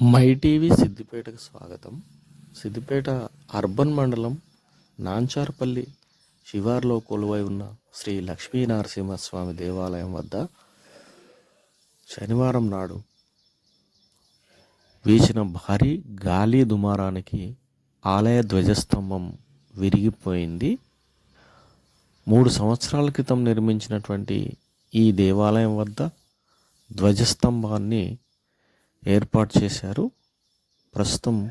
My TV సిద్దిపేటకు స్వాగతం. Siddipet urban మండలం నాంచార్పల్లి శివార్లో కొలువై ఉన్న శ్రీ లక్ష్మీ నరసింహస్వామి దేవాలయం వద్ద శనివారం నాడు వీచిన భారీ గాలి దుమారానికి ఆలయ ధ్వజస్తంభం విరిగిపోయింది. మూడు సంవత్సరాల క్రితం నిర్మించినటువంటి ఈ దేవాలయం వద్ద ధ్వజస్తంభాన్ని ఏర్పాటు చేశారు. ప్రస్తుతం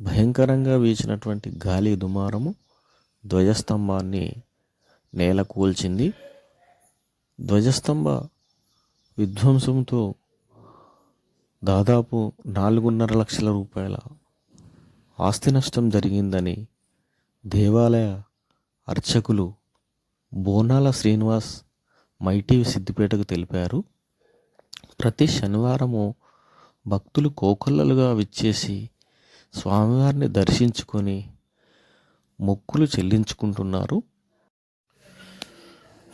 భయంకరంగా వీచినటువంటి గాలి దుమారము ధ్వజస్తంభాన్ని నేల కూల్చింది. ధ్వజస్తంభ విధ్వంసంతో దాదాపు నాలుగున్నర లక్షల రూపాయల ఆస్తి నష్టం జరిగిందని దేవాలయ అర్చకులు బోనాల శ్రీనివాస్ మైటీవి సిద్దిపేటకు తెలిపారు. ప్రతి శనివారము భక్తులు కోకొల్లలుగా విచ్చేసి స్వామివారిని దర్శించుకొని మొక్కులు చెల్లించుకుంటున్నారు.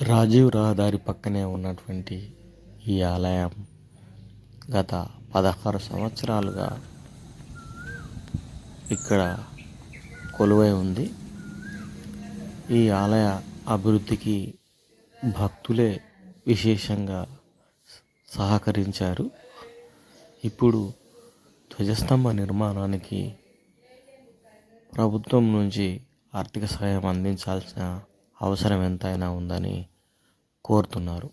రాజీవ్ రహదారి పక్కనే ఉన్నటువంటి ఈ ఆలయం గత పదహారు సంవత్సరాలుగా ఇక్కడ కొలువై ఉంది. ఈ ఆలయ అభివృద్ధికి భక్తులే విశేషంగా సహకరించారు. ఇప్పుడు ధ్వజస్తంభ నిర్మాణానికి ప్రభుత్వం నుంచి ఆర్థిక సహాయం అందించాల్సిన అవసరం ఎంతైనా ఉందని కోరుతున్నారు.